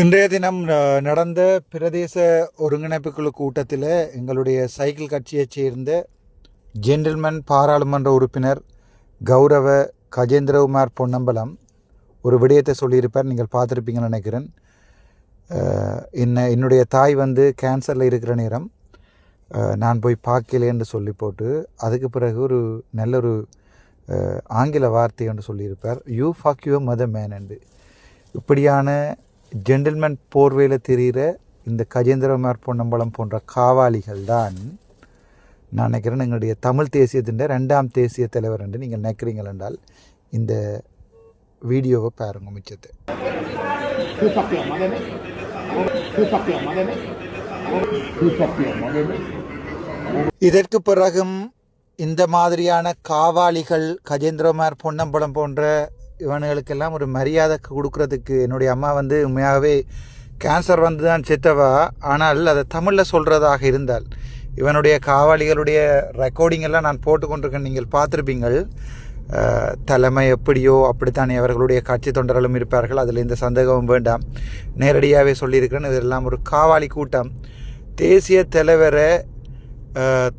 இன்றைய தினம் நடந்த பிரதேச ஒருங்கிணைப்பு குழு கூட்டத்தில் எங்களுடைய சைக்கிள் கட்சியைச் சேர்ந்த ஜென்டில்மேன் பாராளுமன்ற உறுப்பினர் கௌரவ கஜேந்திரகுமார் பொன்னம்பலம் ஒரு விடயத்தை சொல்லியிருப்பார். நீங்கள் பார்த்துருப்பீங்கன்னு நினைக்கிறேன். என்ன என்னுடைய தாய் வந்து கேன்சரில் இருக்கிற நேரம் நான் போய் பார்க்கலேன்னு சொல்லி போட்டு அதுக்கு பிறகு ஒரு நல்ல ஒரு ஆங்கில வார்த்தை என்று சொல்லியிருப்பார். You fuck you mother man என்று. இப்படியான ஜென்டில்மேன் போர்வையில் தெரிகிற இந்த கஜேந்திரமார் பொன்னம்பலம் போன்ற காவாளிகள் தான் நான் நினைக்கிறேன் எங்களுடைய தமிழ் தேசியத்தின் ரெண்டாம் தேசிய தலைவர் என்று நீங்கள் நினைக்கிறீங்கள் என்றால் இந்த வீடியோவை பாருங்க மிச்சத்தை. இதற்கு பிறகும் இந்த மாதிரியான காவாளிகள் கஜேந்திரமார் பொன்னம்பலம் போன்ற இவனுகளுக்கெல்லாம் ஒரு மரியாதை கொடுக்குறதுக்கு என்னுடைய அம்மா வந்து உண்மையாகவே கேன்சர் வந்து தான் செத்தவா? ஆனால் அதை தமிழில் சொல்கிறதாக இருந்தால் இவனுடைய காவாலிகளுடைய ரெக்கார்டிங் எல்லாம் நான் போட்டுக்கொண்டிருக்கேன் நீங்கள் பார்த்துருப்பீங்கள். தலைமை எப்படியோ அப்படித்தானே அவர்களுடைய கட்சி தொண்டர்களும் இருப்பார்கள் அதில் இந்த சந்தேகமும் வேண்டாம். நேரடியாகவே சொல்லியிருக்கிறேன் இதெல்லாம் ஒரு காவாலி கூட்டம். தேசிய தலைவரை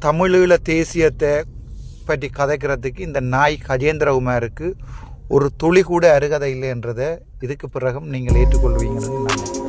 தமிழீழ தேசியத்தை பற்றி கதைக்கிறதுக்கு இந்த நாய் கஜேந்திரகுமாருக்கு ஒரு துளி கூட அருகதை இல்லை என்றதை இதுக்கு பிறகும் நீங்கள் ஏற்றுக்கொள்வீங்கன்னு நான்